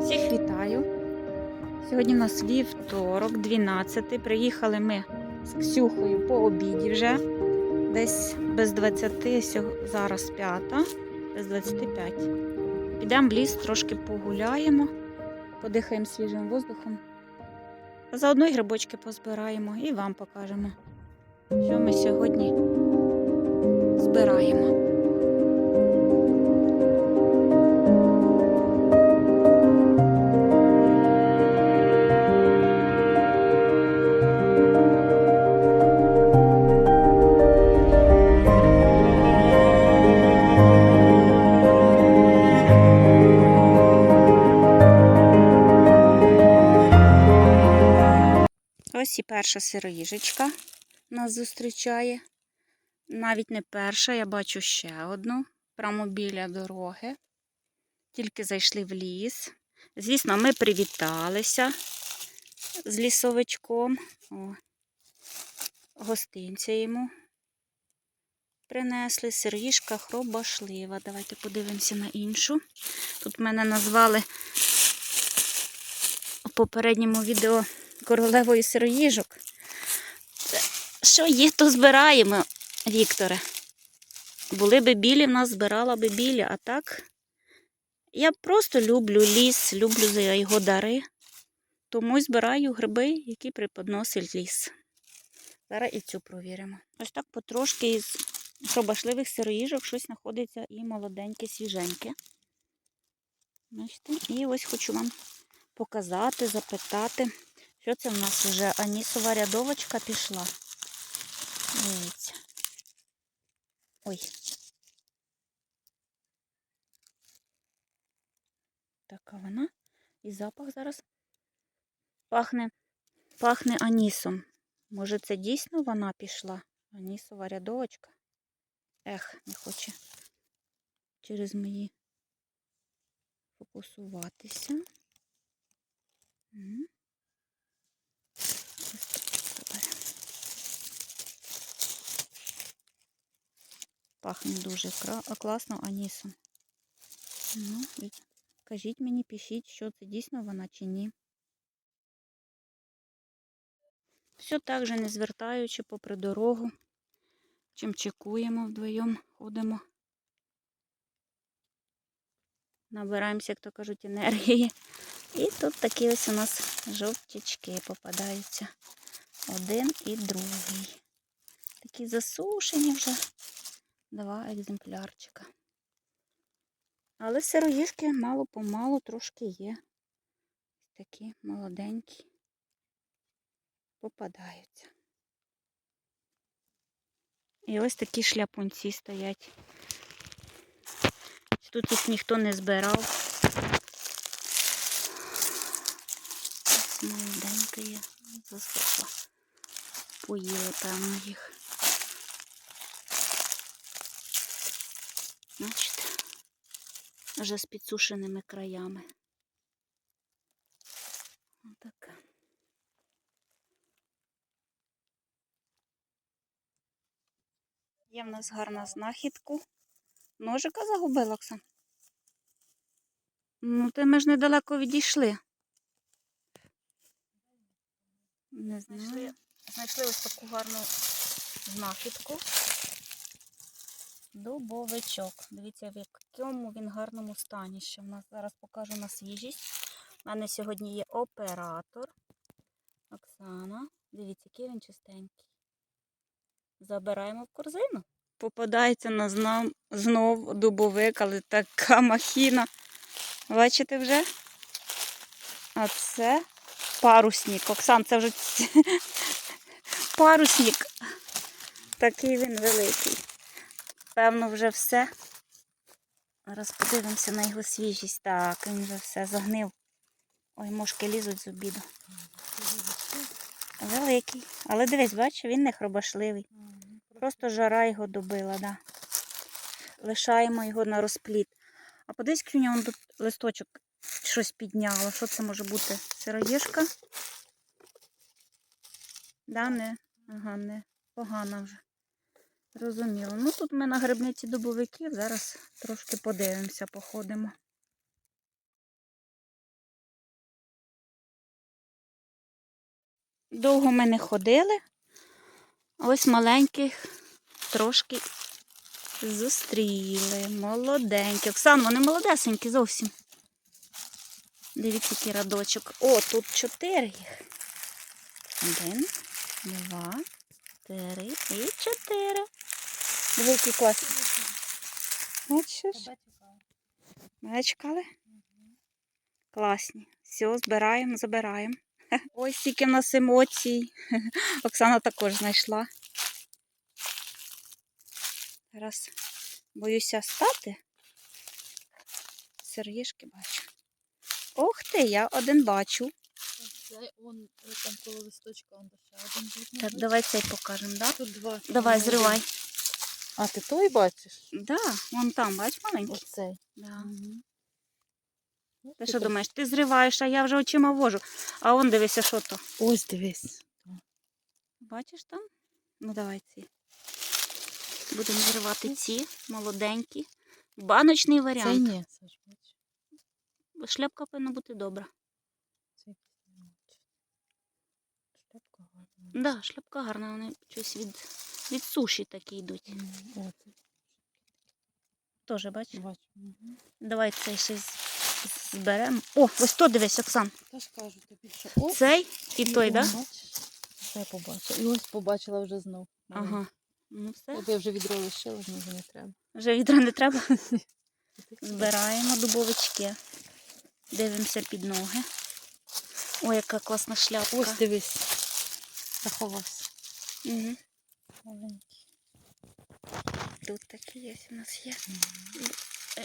Всіх вітаю. Сьогодні в нас вівторок, 12. Приїхали ми з Ксюхою по обіді вже. Десь без 20, зараз 5, без 25. Підемо в ліс, трошки погуляємо, подихаємо свіжим воздухом. Заодно й грибочки позбираємо і вам покажемо, що ми сьогодні збираємо. Ось і перша сироїжечка нас зустрічає. Навіть не перша, я бачу ще одну, прямо біля дороги. Тільки зайшли в ліс. Звісно, ми привіталися з лісовичком. О, гостинця йому принесли. Сироїжка хробашлива. Давайте подивимося на іншу. Тут мене назвали у попередньому відео королевою сироїжок. Що є, то збираємо, Вікторе. Були би білі, в нас збирала би білі, а так я просто люблю ліс, люблю за його дари, тому збираю гриби, які преподносить ліс. Зараз і цю провіримо. Ось так потрошки із пробашливих сироїжок щось знаходиться і молоденьке, свіженьке. Бачите? І ось хочу вам показати, запитати. Що це в нас вже анісова рядовочка пішла? Дивіться. Ой. Така вона. І запах зараз пахне, пахне анісом. Може, це дійсно вона пішла? Анісова рядовочка? Ех, не хоче через мої фокусуватися. М. Ось так заберемо. Пахне дуже класно анісом. Ну, кажіть мені, пишіть, що це дійсно вона чи ні. Все так же не звертаючи попри дорогу. Чим чекуємо вдвоєм, ходимо. Набираємося, як то кажуть, енергії. І тут такі ось у нас жовтячки попадаються. Один і другий. Такі засушені вже два екземплярчика. Але сироїжки мало-помалу трошки є. Такі молоденькі попадаються. І ось такі шляпунці стоять. Тут їх ніхто не збирав. Молоденька є, засохла. Поїли, певно, їх. Бачите, вже з підсушеними краями. Отака. Є в нас гарна знахідку. Ножика загубила, Оксан? Ну, ти ми ж недалеко відійшли. Не знаю. Знайшли, знайшли ось таку гарну знахідку. Дубовичок. Дивіться, в якому він гарному стані. Ще в нас зараз покажу на свіжість. У мене сьогодні є оператор. Оксана. Дивіться, який він чистенький. Забираємо в корзину. Попадається на знов, знов дубовик, але така махіна. Бачите вже? А це парусник. Оксан, це вже парусник. Такий він великий. Певно, вже все. Зараз подивимося на його свіжість. Так, він вже все загнив. Ой, мошки лізуть з обіду. Великий. Але дивись, бачиш, він не хробашливий. Просто жара його добила, да. Лишаємо його на розпліт. А подивись, у нього тут листочок щось підняло. Що це може бути? Сироїшка? Да, не, ага, не погана вже. Зрозуміло. Ну тут ми на грибниці дубовиків, зараз трошки подивимося, походимо. Довго ми не ходили. Ось маленьких трошки зустріли. Молоденькі. Оксан, вони молодесенькі зовсім. Дивіться, який радочок. О, тут чотири їх. Один, два, три і чотири. Які класні. Бачиш? Мене чекали? Класні. Все, збираємо, забираємо. Ось стільки в нас емоцій. Оксана також знайшла. Зараз боюся стати. Сироїшки бачу. Ох ти, я один бачу. Це он е, там коло листочка, он ще один. Так, давай цей покажемо, да? Тут два. Давай, зривай. А ти той бачиш? Да, вон там, бач, маленький. Оцей. Да. Ну, Ти що думаєш, ти зриваєш, а я вже очима вожу. А он дивися, що то. Ось дивись. Бачиш там? Ну давай ці. Будемо зривати ці молоденькі. Баночний варіант. ні, Саш, бачиш. Шляпка повинна бути добра. Шляпка гарна. Да, шляпка гарна, вони щось від, від суші такі йдуть. О, ти Теж бачиш? бачиш. Мгм. Давай цей ще зберемо. О, ось то дивись, Оксан. Та ж кажу тобі, що ось. Цей і той, так? Да? Я побачила. І ось побачила вже знов. Ага. Ну все. Тобі вже відро лишила, мені вже не треба. Вже відра не треба. Збираємо дубовички. Дивимося під ноги. Ой, яка класна шляпка. Ось дивись. Заховався. Угу. Маленький. Тут такі є у нас є. Е,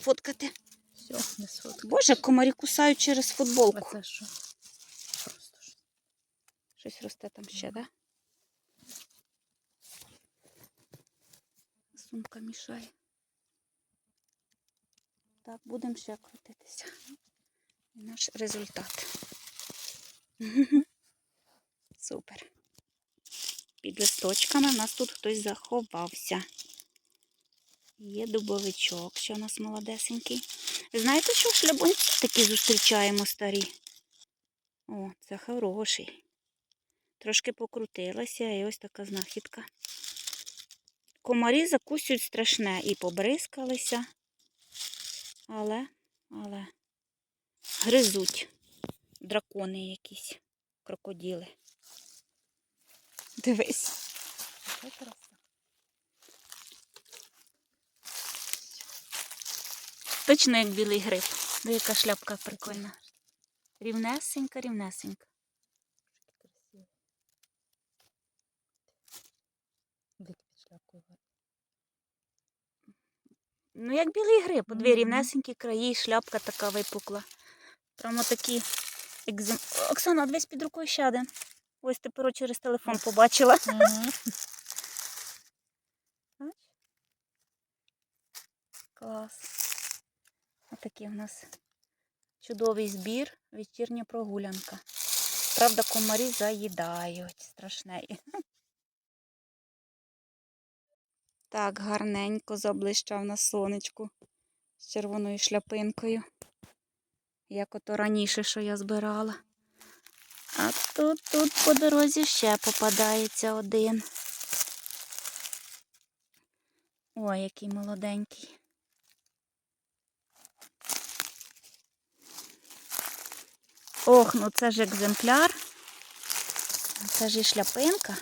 Фоткати. Все, не сфоткав. Боже, комарі кусають через футболку. це що? Щось росте там ще, да? Сумка мішає. Так, будемо ще крутитися. І наш результат. Супер. Під листочками в нас тут хтось заховався. Є дубовичок, що у нас молодесенький. Знаєте, що шлябунці такі зустрічаємо старі? О, це хороший. Трошки покрутилася і ось така знахідка. Комарі закусюють страшне і побризкалися, але, але гризуть дракони якісь, крокоділи. Дивись. Точно як білий гриб. Диви, яка шляпка прикольна. Рівнесенька, рівнесенька. Ну, як білий гриб, по дві Мгм. рівнесенькі краї, шляпка така випукла. Прямо такі екзем... Оксана, дивись під рукою ще один. Ось тепер через телефон побачила. Клас. Отакий у нас чудовий збір, вечірня прогулянка. Правда, комарі заїдають. Страшне. Так, гарненько заблищав на сонечку з червоною шляпинкою. Як ото раніше, що я збирала. А тут, тут по дорозі ще попадається один. Ой, який молоденький. Ох, ну це ж екземпляр. Це ж і шляпинка.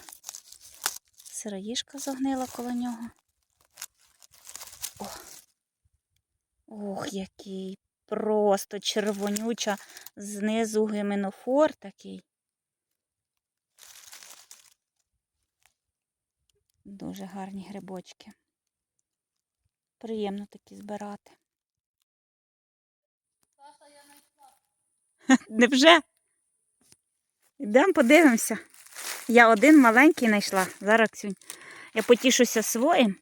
Сироїшка загнила коло нього. О. Ох, який просто червонюча, знизу гименофор такий. Дуже гарні грибочки. Приємно такі збирати. Невже? Йдемо подивимося. Я один маленький знайшла. Зараз Ксюнь. Я потішуся своїм.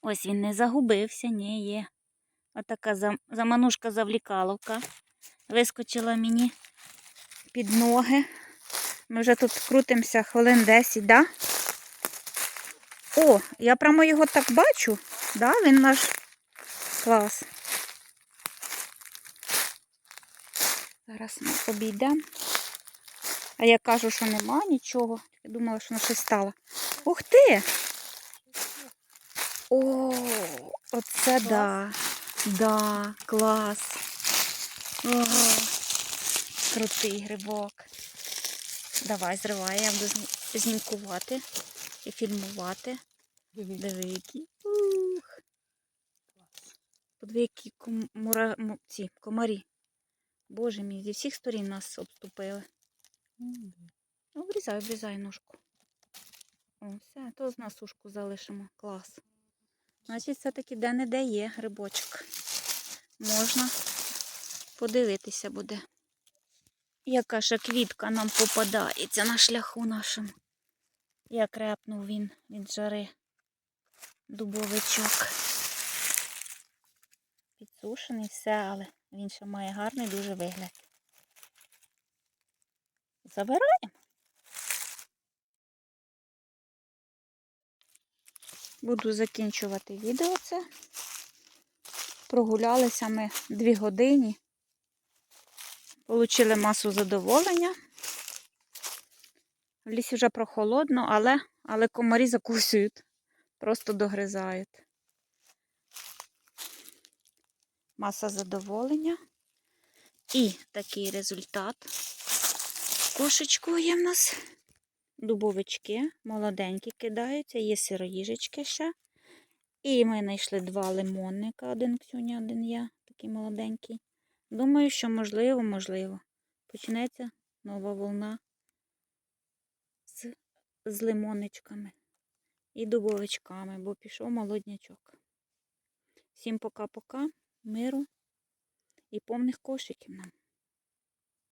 Ось він не загубився, ні, є. Отака зам- заманушка завлікаловка. Вискочила мені під ноги. Ми вже тут крутимося хвилин 10, да? О, я прямо його так бачу. Да? Він наш клас. Зараз ми обійдемо. А я кажу, що нема нічого. Я думала, що вона щось стала. Ух ти! О, оце да. Да, клас. Ого. Крутий грибок. Давай, зривай, я буду зні- знімкувати і фільмувати. Диви, які. Ух. Подиви, які ком... мура... му- ці комарі. Боже мій, зі всіх сторін нас обступили. Ну, обрізай, обрізай ножку. О, все, то з нас ушку залишимо. Клас. Значить, все-таки де-не-де є грибочок. Можна подивитися буде. Яка ж квітка нам попадається на шляху нашому. Як репнув він від жари. Дубовичок. Підсушений все, але він ще має гарний дуже вигляд. Забираємо. Буду закінчувати відео це. Прогулялися ми дві години. Получили масу задоволення. В лісі вже прохолодно, але, але комарі закусують, просто догризають. Маса задоволення. І такий результат. Кошечко є в нас. Дубовички молоденькі кидаються, є сироїжечки ще. І ми знайшли два лимонника, один Ксюня, один я, такий молоденький. Думаю, що можливо, можливо. Почнеться нова волна з, з лимонничками і дубовичками, бо пішов молоднячок. Всім пока-пока, миру і повних кошиків нам.